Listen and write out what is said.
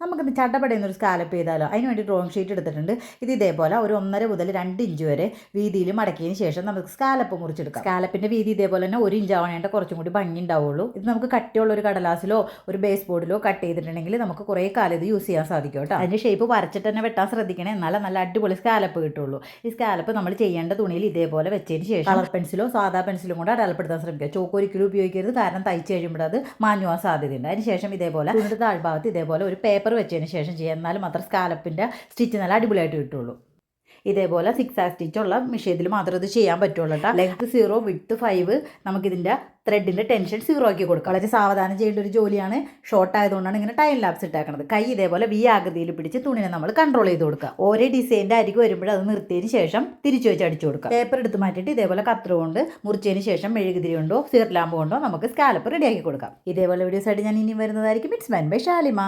നമുക്കിന്ന് ചട്ടപ്പടയുന്ന ഒരു സ്കാലപ്പ് ചെയ്താലോ? അതിന് വേണ്ടി ഡ്രോയിങ് ഷീറ്റ് എടുത്തിട്ടുണ്ട്. ഇത് ഇതേപോലെ ഒരു ഒന്നര മുതൽ രണ്ട് ഇഞ്ച് വരെ വീതിയിൽ മടക്കിയതിന് ശേഷം നമുക്ക് സ്കാലപ്പ് മുറിച്ചെടുക്കാം. സ്കാലപ്പിന്റെ വീതി ഇതേപോലെ തന്നെ ഒരു ഇഞ്ച് ആവണേണ്ട കുറച്ചും കൂടി ഭംഗി ഉണ്ടാവുള്ളൂ. ഇത് നമുക്ക് കട്ടിയുള്ള ഒരു കടലാസിലോ ഒരു ബേസ് ബോർഡിലോ കട്ട് ചെയ്തിട്ടുണ്ടെങ്കിൽ നമുക്ക് കുറേ കാലം ഇത് യൂസ് ചെയ്യാൻ സാധിക്കും കേട്ടോ. അതിന്റെ ഷേപ്പ് വരച്ചിട്ട് തന്നെ വെട്ടാൻ ശ്രദ്ധിക്കണേ. എന്നാലേ നല്ല അടിപൊളി സ്കാലപ്പ് കിട്ടുള്ളൂ. ഈ സ്കാലപ്പ് നമ്മൾ ചെയ്യേണ്ട തുണിയിൽ ഇതേപോലെ വെച്ചതിന് ശേഷം കളർ പെൻസിലോ സാധാ പെൻസിലും കൂടെ അടയാളപ്പെടുത്താൻ ശ്രമിക്കുക. ചോക്ക് ഒരിക്കലും ഉപയോഗിക്കരുത്. കാരണം തയ്ച്ച് കഴിയുമ്പോൾ അത് മാഞ്ഞു പോകാൻ സാധ്യതയുണ്ട്. അതിന് ശേഷം ഇതേപോലെ തുണിയുടെ താഴ്ഭാഗത്ത് ഇതേപോലെ ഒരു പേപ്പർ വെച്ചതിന് ശേഷം ചെയ്യാം. എന്നാലും മാത്രം സ്കാലപ്പിന്റെ സ്റ്റിച്ച് നല്ല അടിപൊളിയായിട്ട് കിട്ടുള്ളൂ. ഇതേപോലെ സിക്സ് ആ സ്റ്റിച്ചുള്ള മെഷീനിൽ മാത്രം ഇത് ചെയ്യാൻ പറ്റുള്ളൂ കേട്ടോ ലെങ്ത് സീറോ വിത്ത് ഫൈവ് നമുക്കിതിന്റെ ത്രെഡിന്റെ ടെൻഷൻ സീറോ ആക്കി കൊടുക്കുക വളരെ സാവധാനം ചെയ്യേണ്ട ഒരു ജോലിയാണ്. ഷോർട്ട് ആയതുകൊണ്ടാണ് ഇങ്ങനെ ടൈം ലാപ്സ് ഇട്ടാക്കുന്നത് കൈ ഇതേപോലെ വി ആകൃതിയിൽ പിടിച്ച് തുണിനെ നമ്മൾ കൺട്രോൾ ചെയ്ത് കൊടുക്കുക ഓരോ ഡിസൈന്റെ അരികെ വരുമ്പോൾ അത് നിർത്തിയതിന് ശേഷം തിരിച്ചു വെച്ച് അടിച്ചു കൊടുക്കുക പേപ്പർ എടുത്ത് മാറ്റിയിട്ട് ഇതേപോലെ കത്ര കൊണ്ട് മുറിച്ചതിന് ശേഷം മെഴുകുതിരി കൊണ്ടോ സീർ ലാമ്പ് കൊണ്ടോ നമുക്ക് സ്കാലപ്പ് റെഡിയാക്കി കൊടുക്കാം. ഇതേപോലെ വീഡിയോസ് ആയിട്ട് ഞാൻ ഇനി വരുന്നതായിരിക്കും. It's men by Shalimar